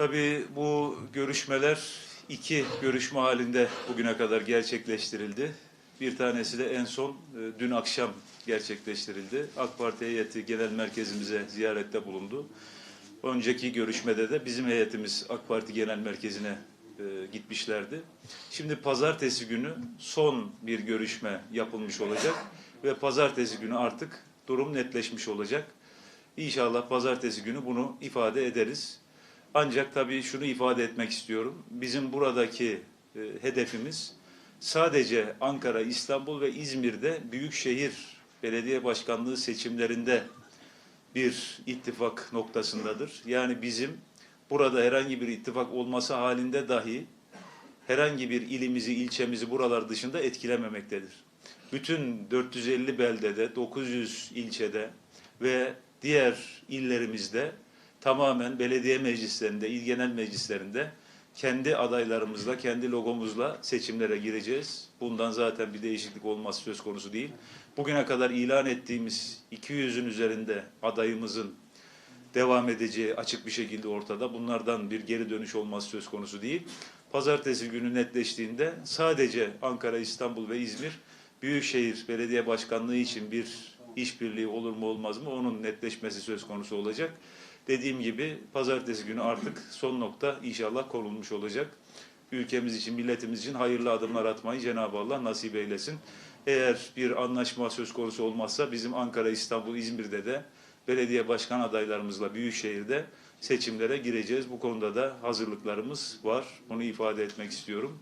Tabii bu görüşmeler iki görüşme halinde bugüne kadar gerçekleştirildi. Bir tanesi de en son e, dün akşam gerçekleştirildi. AK Parti heyeti genel merkezimize ziyarette bulundu. Önceki görüşmede de bizim heyetimiz AK Parti genel merkezine e, gitmişlerdi. Şimdi pazartesi günü son bir görüşme yapılmış olacak ve pazartesi günü artık durum netleşmiş olacak. İnşallah pazartesi günü bunu ifade ederiz. Ancak tabii şunu ifade etmek istiyorum. Bizim buradaki e, hedefimiz sadece Ankara, İstanbul ve İzmir'de büyükşehir belediye başkanlığı seçimlerinde bir ittifak noktasındadır. Yani bizim burada herhangi bir ittifak olması halinde dahi herhangi bir ilimizi, ilçemizi buralar dışında etkilememektedir. Bütün 450 beldede, 900 ilçede ve diğer illerimizde tamamen belediye meclislerinde, il genel meclislerinde kendi adaylarımızla, kendi logomuzla seçimlere gireceğiz. Bundan zaten bir değişiklik olması söz konusu değil. Bugüne kadar ilan ettiğimiz 200'ün üzerinde adayımızın devam edeceği açık bir şekilde ortada. Bunlardan bir geri dönüş olması söz konusu değil. Pazartesi günü netleştiğinde sadece Ankara, İstanbul ve İzmir Büyükşehir Belediye Başkanlığı için bir işbirliği olur mu olmaz mı onun netleşmesi söz konusu olacak. Dediğim gibi pazartesi günü artık son nokta inşallah konulmuş olacak. Ülkemiz için, milletimiz için hayırlı adımlar atmayı Cenab-ı Allah nasip eylesin. Eğer bir anlaşma söz konusu olmazsa bizim Ankara, İstanbul, İzmir'de de belediye başkan adaylarımızla Büyükşehir'de seçimlere gireceğiz. Bu konuda da hazırlıklarımız var. Bunu ifade etmek istiyorum.